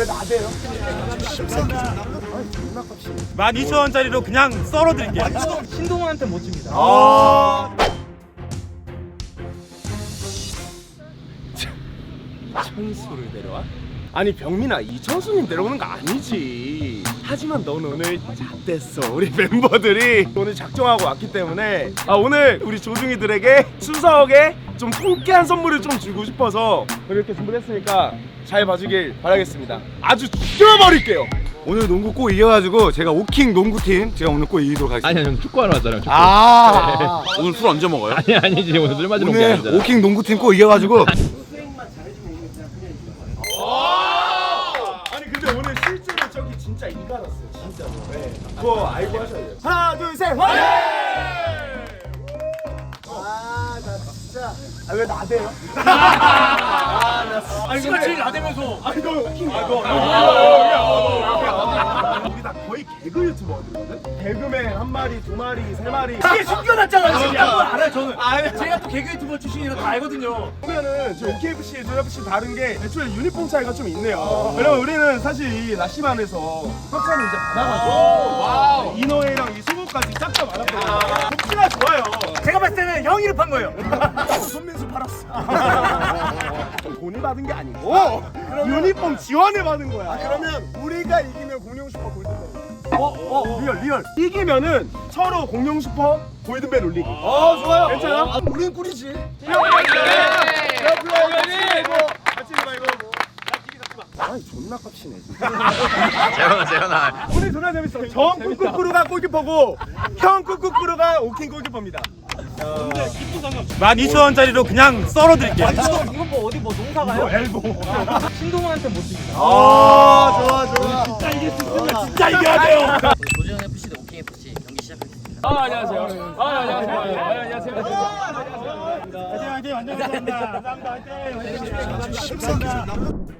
왜 나대요? 12,000원짜리로 그냥 썰어 드릴게요. 신동훈한테 못 줍니다. 아. 천수를 내려와? 아니 병민아 이 천수님 내려오는 거 아니지 하지만 넌 오늘 잣됐어 우리 멤버들이 오늘 작정하고 왔기 때문에 아 오늘 우리 조중이들에게 추석에 좀 통쾌한 선물을 좀 주고 싶어서 이렇게 준비를 했으니까 잘 봐주길 바라겠습니다 아주 죽여버릴게요 오늘 농구 꼭 이겨가지고 제가 오킹 농구팀 제가 오늘 꼭 이기도록 하겠습니다. 아니 아니 축구하러 왔잖아요. 축구. 아, 오늘 술 언제 먹어요? 아니 아니지 오늘 술 마시러 온게 오늘 아니잖아. 오킹 농구팀 꼭 이겨가지고 아니 근데 오늘 실제로 저기 진짜 이가났어요 진짜로 네. 그거 알고 하셔야 돼요 하나 둘 셋 화이팅! 아나 진짜 아 왜 나대요? 아니 근데 제일 나대면서. 아니 너 웃긴 아, 너, 우리 다 거의 개그 유튜버거든? 개그맨 한 마리 두 마리 세 마리. 이게 숨겨놨잖아요. 진짜. 그거 알아요 저는. 아니 제가 또 개그 유튜버 출신이라 다 알거든요. 보면은 저 OKFC, 조FC 다른 게 애초에 유니폼 차이가 좀 있네요. 왜냐면 우리는 사실 이 라시만에서 협찬을 이제 받아가지고 이너웨이랑 이 속옷 까지 싹다 받았거든요. 복지가 좋아요. 제가 봤을 때는 형이 를판 거예요. 손민수 팔았어. 돈이 받은 게 아니고 유니폼 지원을 받은 거야. 그러면 우리가 이기면 공룡 슈퍼 골든벨. 어, 어, 리얼, 리얼. 이기면은 서로 공룡 슈퍼 골든벨 올리기. 어, 좋아요. 괜찮아? 우린 꿀이지. 아니 존나 깝치네 진짜. 재현아 재현아. 오늘 존나 재밌어. 정 꾹꾹꾸루가 골키퍼고 형 꾹꾹꾸루가 오킹 골키퍼입니다. 12,000원짜리로 그냥 썰어드릴게요. 이거 뭐 어디 뭐 농사 가요? 엘보. 신동훈한테 못 줍니다. 아 좋아 좋아. 진짜 이길 수 있으면 진짜 이겨야 돼요. 도전 FC 대 오킹 FC 경기 시작하겠습니다. 아 안녕하세요. 아 안녕하세요. 아, 안녕하세요.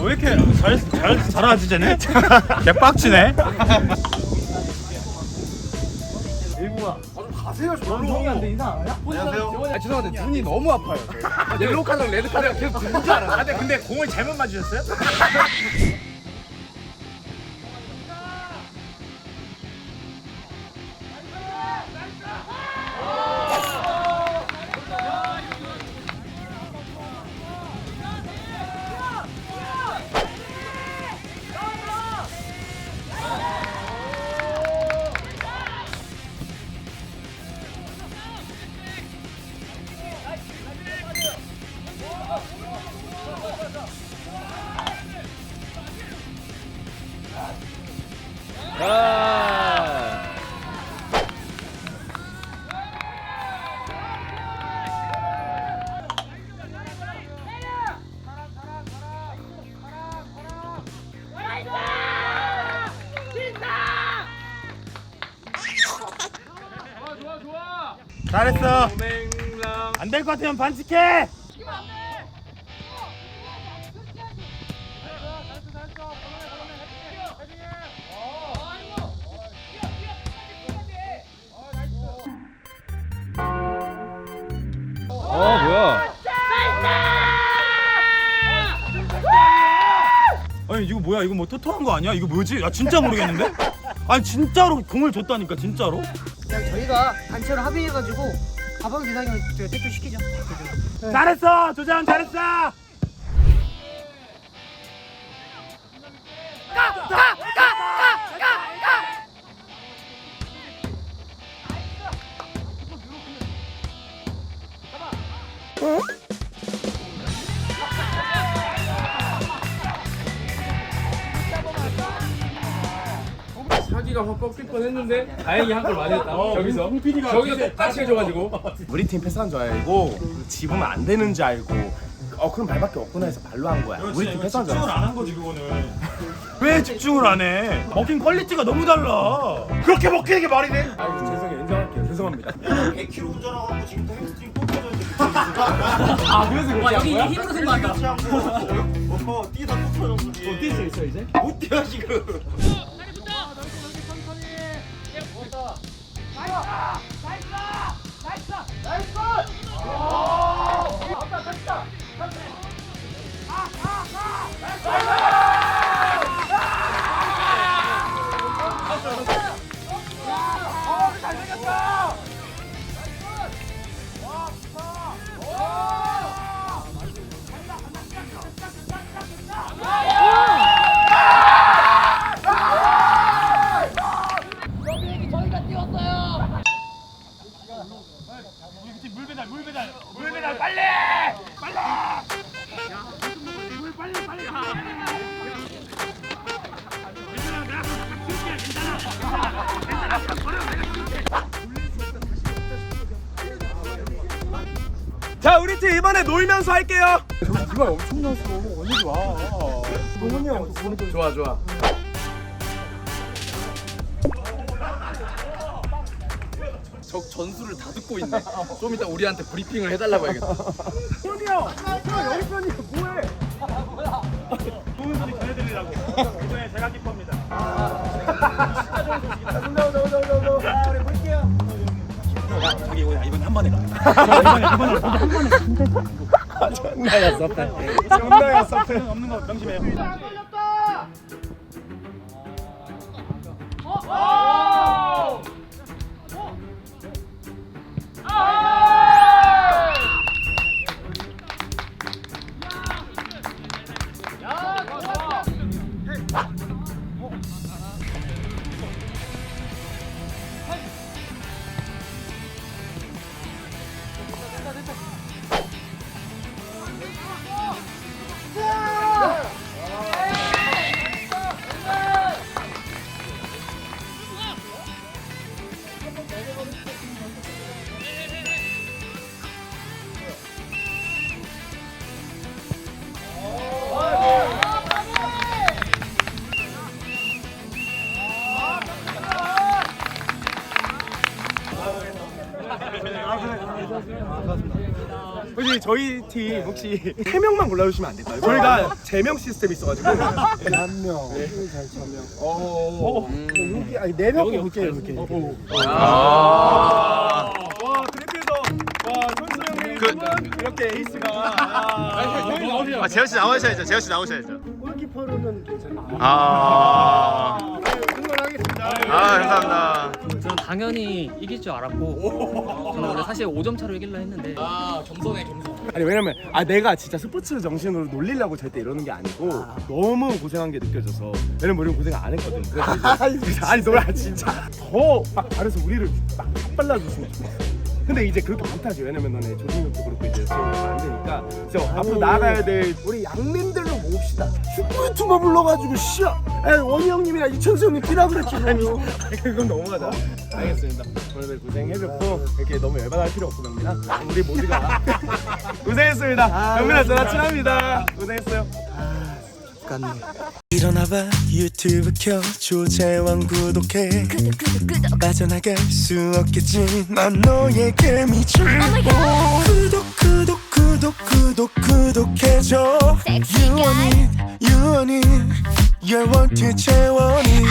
왜 이렇게 잘, 잘, 잘하지 쟤네? 개 빡치네. 아, 죄송한데 눈이 너무 아파요. 옐로우 카드랑 레드 카드가 계속 들는 줄 알아. 아, 근데, 근데 공을 잘못 맞으셨어요? 잘했어. 안 될 것 같으면 반칙해. 어 뭐야? 아니 이거 뭐야 이거 뭐 토토한 거 아니야? 이거 뭐지? 아 진짜 모르겠는데? 아니 진짜로 공을 줬다니까 진짜로? 그냥 저희가 단체로 합의해가지고 가방 저희가 택배 시키죠. 잘했어! 조장 잘했어 사기가 확 꺾일 뻔했는데 다행히 한 걸 많이 했다. 저기서 저기서 다시 해줘가지고 우리 팀 패스한 줄 알고 집으면 안 되는 줄 알고 어 그럼 말밖에 없구나 해서 발로 한 거야 우리 팀 패스한 줄 집중을 알았어 안 한 거지 그거는 왜 집중을 안 해? 먹힌 퀄리티가 너무 달라 그렇게 먹히는 게 말이 돼? 아 죄송해요 인정할게요 죄송합니다 아 그래서 와한 여기 거야? 힘으로 생각한다. 뛸수 있어 이제? 자 우리 팀 이번에 놀면서 할게요 좋아 좋아. 적 전술을 다 듣고 있네. 좀 이따 우리한테 브리핑을 해달라고 해야겠다. 좋은 소리 전해드리라고. 이번에 제가 기쁩니다 자기 이거 이번 한 번에 가 이번에 이번에 한 번에 존나야 섭해 존나야 섭해 없는 거 명심해요 혹시 저희 팀 혹시 세 명만 골라주시면 안 될까요? 저희가 제명 시스템이 있어가지고. 한명. 잘차명 어. 여기 아니 네명 볼게요 이렇게 와 그래픽에서 와 천수 형님 그, 이렇게 에이스가. 아, 아. 재현 씨 나오셔야죠. 재현 씨 나오셔야죠. 골키퍼로는 괜찮아 아, 응원하겠습니다. 아 감사합니다. 당연히 이길 줄 알았고 저는 원래 사실 5점 차로 이길라 했는데 아 겸손해 겸손. 아니 왜냐면 아 내가 진짜 스포츠 정신으로 놀리려고 절대 이러는 게 아니고 너무 고생한 게 느껴져서 왜냐면 우리는 고생 안 했거든. 그래서 이제 아니 너라 진짜 더 막 잘해서 우리를 막 발라줬으면 좋겠어 근데 이제 그렇게 못하지. 왜냐면 너네 조직력도 그렇고 이제 수업이 안 되니까. 그래서 앞으로 나가야 될 우리 양민들로 모읍시다. 축구 유튜버 불러가지고 씨야. 원희 형님이랑 이천수 형님 뛰라 그랬지 아니 그건 너무하다. 알겠습니다. 오늘 고생해줬고 이렇게 너무 열받을 필요 없고 명민아. 우리 모두가 고생했습니다. 명민아 전화 친합니다. 고생했어요 일어나봐 유튜브 켜 조재왕 구독해. 빠져나갈 수 없겠지. 난 너에게 미쳐 구독 구독 구독 구독 구독해줘. 유원이 유원이 열원투 재원이